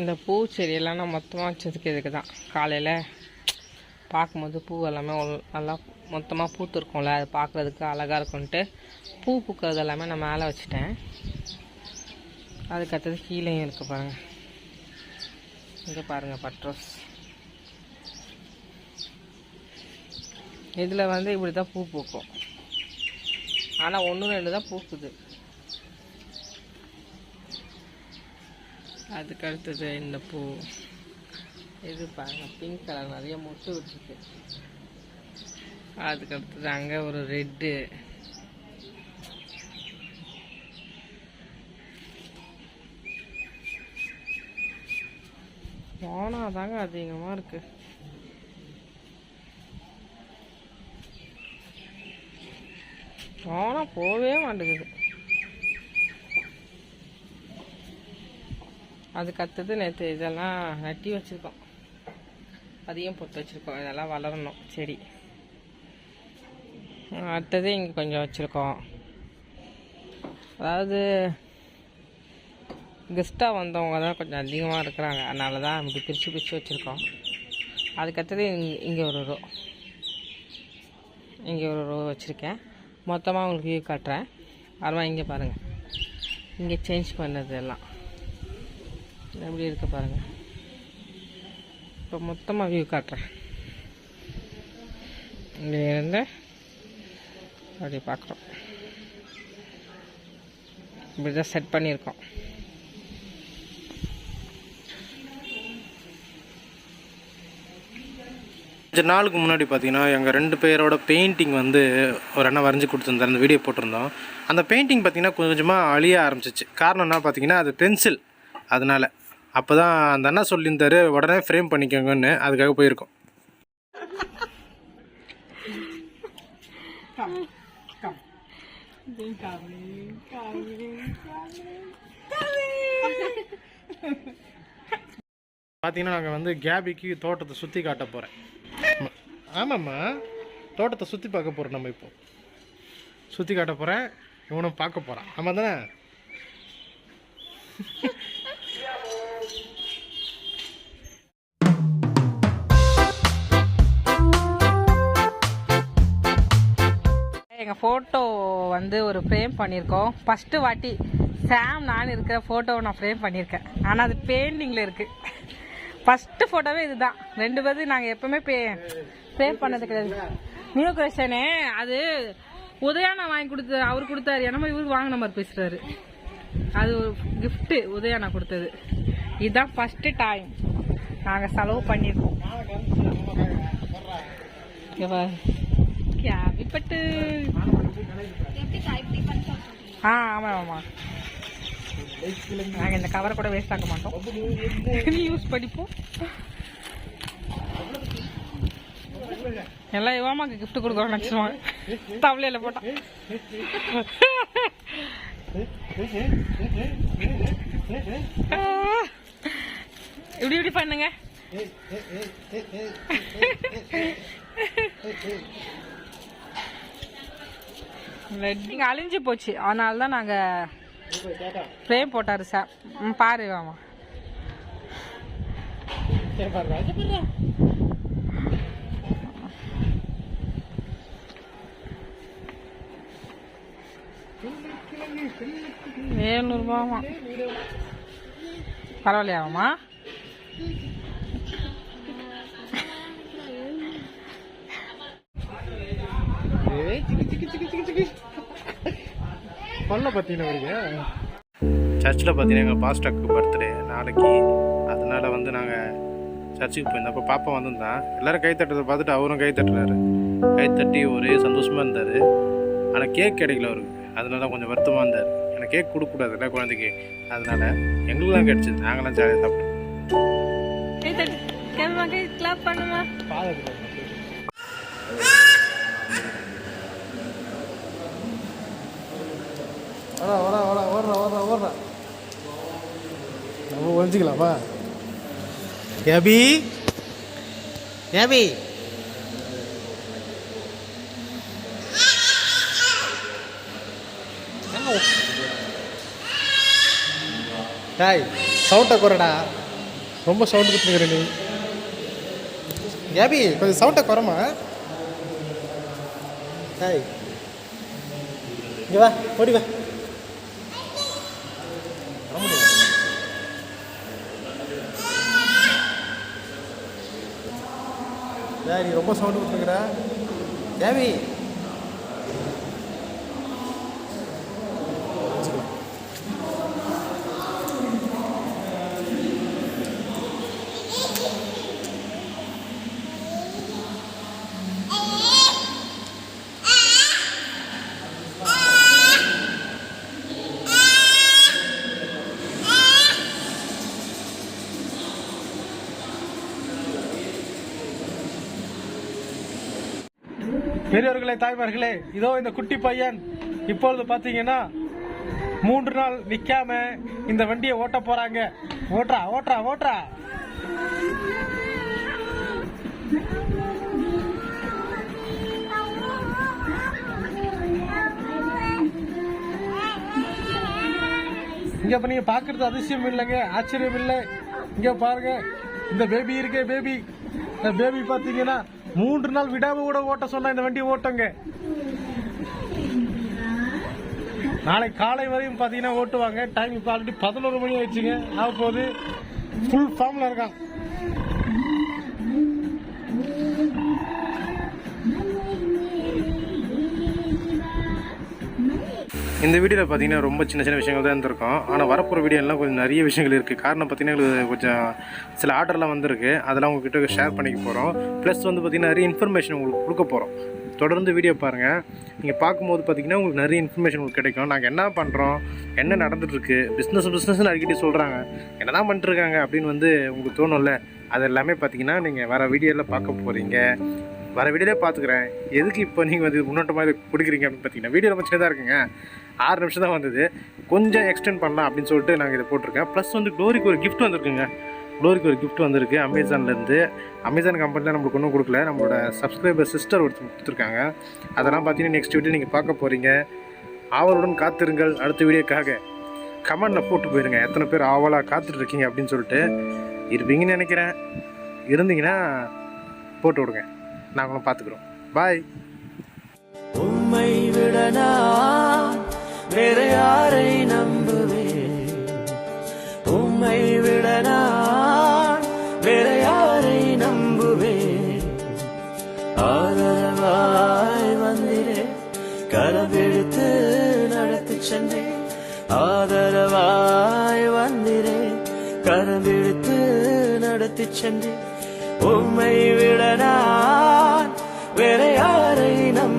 இந்த பூச்செடியெல்லாம் நான் மொத்தமாக வச்சதுக்கு இதுக்கு தான் காலையில் பார்க்கும்போது பூ எல்லாமே நல்லா மொத்தமாக பூத்துருக்கும்ல அது பார்க்குறதுக்கு அழகாக இருக்கும்ன்ட்டு பூ பூக்கிறது எல்லாமே நான் மேலே வச்சுட்டேன். அதுக்கடுத்தது கீழேயும் இருக்குது பாருங்கள் இங்கே பாருங்கள் பட்ரோஸ். இதில் வந்து இப்படி தான் பூ பூக்கும். ஆனால் ஒன்று ரெண்டு தான் பூக்குது. அதுக்கு அடுத்தது இந்த பூ. இது பாருங்கள் பிங்க் கலர் நிறைய மொட்டு விட்டுருக்கு அதுக்கு அடுத்தது அங்கே ஒரு ரெட்டு போனால் தாங்க அதிகமாக இருக்கு. போனால் போகவே மாட்டேங்குது. அதுக்கு அடுத்தது நேற்று இதெல்லாம் நட்டி வச்சுருக்கோம். அதையும் பொட்டு வச்சுருக்கோம். இதெல்லாம் வளரணும். செடி அடுத்தது இங்கே கொஞ்சம் வச்சுருக்கோம். அதாவது கெஸ்ட்டாக வந்தவங்க தான் கொஞ்சம் அதிகமாக இருக்கிறாங்க. அதனால தான் இப்படி பிரித்து பிரித்து வச்சுருக்கோம். அதுக்கடுத்தது இங்கே இங்கே ஒரு ரோ இங்கே ஒரு ரோ வச்சுருக்கேன். மொத்தமாக உங்களுக்கு வியூ காட்டுறேன். அப்புறமா இங்கே பாருங்கள் இங்கே சேஞ்ச் பண்ணது எல்லாம். எப்படி இருக்கு பாருங்கள் இப்போ மொத்தமாக வியூ காட்டுறேன். இங்கே இருந்து அப்படி பார்க்குறோம் இப்படி தான் செட் பண்ணியிருக்கோம். கொஞ்ச நாளுக்கு முன்னாடி பார்த்தீங்கன்னா எங்கள் ரெண்டு பேரோட பெயிண்டிங் வந்து ஒரு அண்ணன் வரைஞ்சி கொடுத்துருந்தார். அந்த வீடியோ போட்டிருந்தோம். அந்த பெயிண்டிங் பார்த்தீங்கன்னா கொஞ்சமாக அழிய ஆரம்பிச்சிச்சு. காரணம் என்ன பார்த்தீங்கன்னா அது பென்சில் அதனால் அப்போ தான் அந்த அண்ணா சொல்லியிருந்தாரு உடனே ஃப்ரேம் பண்ணிக்கோங்கன்னு. அதுக்காக போயிருக்கோம். பார்த்தீங்கன்னா நாங்கள் வந்து கேபிக்கு தோட்டத்தை சுற்றி காட்ட போகிறேன் ஆமாம்மா. தோட்டத்தை சுற்றி பார்க்க போகிறோம் நம்ம இப்போ. சுற்றி காட்ட போகிறேன் இவனும் பார்க்க போகிறான் ஆமாம் தானே? எங்கள் ஃபோட்டோ வந்து ஒரு ஃப்ரேம் பண்ணியிருக்கோம் ஃபஸ்ட்டு வாட்டி சாம் நான் இருக்கிற ஃபோட்டோவை நான் ஃப்ரேம் பண்ணியிருக்கேன் ஆனால் அது பெயிண்டிங்கில் இருக்குது ஃபஸ்ட்டு ஃபோட்டோவே இதுதான். ரெண்டு பேரும் நாங்கள் எப்பவுமே பே ஃப்ரேம் பண்ணது கிடையாது. நியூ கொஷனு அது உதயானா வாங்கி கொடுத்து அவர் கொடுத்தாரு. என்னமோ இவருக்கு வாங்கின மாதிரி பேசுகிறாரு அது ஒரு கிஃப்ட்டு உதயானா கொடுத்தது. இதுதான் ஃபஸ்ட்டு டைம் நாங்கள் செலவு பண்ணியிருக்கோம் ஓகேவா பாரு. கேள்விப்பட்டு ஆ ஆமாம் ஆமாம் நாங்கள் இந்த கவரை கூட வேஸ்ட் ஆக்க மாட்டோம். யூஸ் படிப்போம். எல்லாம் இவாமாக்கு கிஃப்ட் கொடுக்குறோம் நினச்சிருவாங்க. தவளையில் போட்டான் இப்படி இப்படி பண்ணுங்க. இங்கே அழிஞ்சு போச்சு. அதனால தான் நாங்கள் ஃப்ரேம் போட்டாரு சார் ம் பாரு வாமா. ஏழ்நூறுபாமா பரவாயில்லையாவாம்மா பண்ண பார்த்தீங்கன்னா வரீங்க சர்ச்சில் பார்த்தீங்கன்னா எங்கள் பாஸ்டருக்கு பர்த்டே நாளைக்கு. அதனால் வந்து நாங்கள் சர்ச்சுக்கு போயிருந்தோம். அப்போ பாப்பா வந்திருந்தான் எல்லோரும் கை தட்டுறதை பார்த்துட்டு அவரும் கை தட்டுறாரு. கை தட்டி ஒரே சந்தோஷமாக இருந்தார். ஆனால் கேக் கிடைக்கல அவருக்கு. அதனால கொஞ்சம் வருத்தமாக இருந்தார். எனக்கு கேக் கொடுக்கக்கூடாதுல்ல குழந்தைக்கு. அதனால் எங்களுக்கு தான் கிடச்சிது. நாங்களாம் ஜாலியாக சாப்பிட்டோம் கை தட்டு கேமரா கை கிளாப் பண்ணுமா வரா வரா வரா ஓடுறா ஓடுறா ஓடுறா ஒழிஞ்சிக்கலாமா ஏபி ஏபி டாய் சவுண்டை குறடா. ரொம்ப சவுண்ட் கொடுத்துருக்குற நீ. கேபி? கொஞ்சம் சவுண்டை குறமா ஹாய் இங்கே வா ஓடி வா. நீ ரொம்ப சவுண்ட் கொடுத்துருக்குற. தேவி பெரியவர்களே தாய்மார்களே இதோ இந்த குட்டி பையன். இப்பொழுது பார்த்தீங்கன்னா மூன்று நாள் நிக்காம இந்த வண்டியை ஓட்ட போறாங்க. ஓட்டுறா ஓட்டுறா ஓட்டுறா. இங்க இப்ப நீங்க பாக்குறது அதிசயம் இல்லைங்க ஆச்சரியம் இல்லை. இங்க பாருங்க இந்த பேபி இருக்கே பேபி இந்த பேபி பாத்தீங்கன்னா மூன்று நாள் விடாம கூட ஓட்ட சொன்னா இந்த வண்டி ஓட்டுங்க. நாளை காலை வரையும் பார்த்தீங்கன்னா ஓட்டுவாங்க. டைம் இப்போ ஆல்ரெடி பதினோரு மணி ஆயிடுச்சுங்க. ஆக போகுது ஃபுல் ஃபார்ம்ல இருக்கான். இந்த வீடியோவில் பார்த்தீங்கன்னா ரொம்ப சின்ன சின்ன விஷயங்கள் தான் இருந்திருக்கும். ஆனால் வரப்போகிற வீடியோ எல்லாம் கொஞ்சம் நிறைய விஷயங்கள் இருக்குது காரணம் பார்த்தீங்கன்னா எங்களுக்கு கொஞ்சம் சில ஆர்டர்லாம் வந்திருக்கு. அதெல்லாம் உங்ககிட்ட ஷேர் பண்ணிக்க போகிறோம் ப்ளஸ் வந்து பார்த்தீங்கன்னா நிறைய இன்ஃபர்மேஷன் உங்களுக்கு கொடுக்க போகிறோம் தொடர்ந்து வீடியோ பாருங்கள் நீங்கள் பார்க்கும்போது பார்த்தீங்கன்னா உங்களுக்கு நிறைய இன்ஃபர்மேஷன் உங்களுக்கு கிடைக்கும். நாங்கள் என்ன பண்ணுறோம் என்ன நடந்துட்டுருக்கு? பிஸ்னஸ் பிஸ்னஸ்னு அடிக்கடி சொல்கிறாங்க என்ன தான் பண்ணிட்டுருக்காங்க அப்படின்னு வந்து உங்களுக்கு தோணும்ல? அது எல்லாமே பார்த்தீங்கன்னா நீங்கள் வர வீடியோவில் பார்க்க போகிறீங்க வர வீடியோலே பார்த்துக்கிறேன். எதுக்கு இப்போ நீங்கள் வந்து முன்னோட்டமாக இது கொடுக்குறீங்க அப்படின்னு பார்த்தீங்கன்னா வீடியோ ரொம்ப சின்னதாக இருக்குங்க. ஆறு நிமிஷம் தான் வந்தது. கொஞ்சம் எக்ஸ்டெண்ட் பண்ணலாம் அப்படின்னு சொல்லிட்டு நாங்கள் இதை போட்டிருக்கேன். ப்ளஸ் வந்து க்ளோரிக்கு ஒரு கிஃப்ட் வந்திருக்குங்க. க்ளோரிக்கு ஒரு கிஃப்ட் வந்திருக்கு அமேசான்லேருந்து அமேசான் கம்பெனியில் நம்மளுக்கு ஒன்றும் கொடுக்கல. நம்மளோட சப்ஸ்கிரைபர் சிஸ்டர் ஒருத்தர் கொடுத்துருக்காங்க. அதெல்லாம் பார்த்தீங்கன்னா நெக்ஸ்ட் வீடியோ நீங்கள் பார்க்க போகிறீங்க ஆவலுடன் காத்திருங்கள். அடுத்த வீடியோக்காக கமெண்டில் போட்டு போயிருங்க. எத்தனை பேர் ஆவலாக காத்துட்டு இருக்கீங்க அப்படின்னு சொல்லிட்டு இருப்பீங்கன்னு நினைக்கிறேன். இருந்தீங்கன்னா போட்டு விடுங்க. நாங்களும் பார்த்துக்குறோம். பாய் உம்மை விடனா வேற யாரை நம்புவேன்? உம்மை விடனா வேற யாரை நம்புவேன்? ஆதரவாய் வந்திரே கரவெடுத்து நடத்தி சென்றேன். ஆதரவாய் வந்திரே கரவெடுத்து நடத்தி சென்றேன். உம்மை விட நான் வேற யாரை நம்ப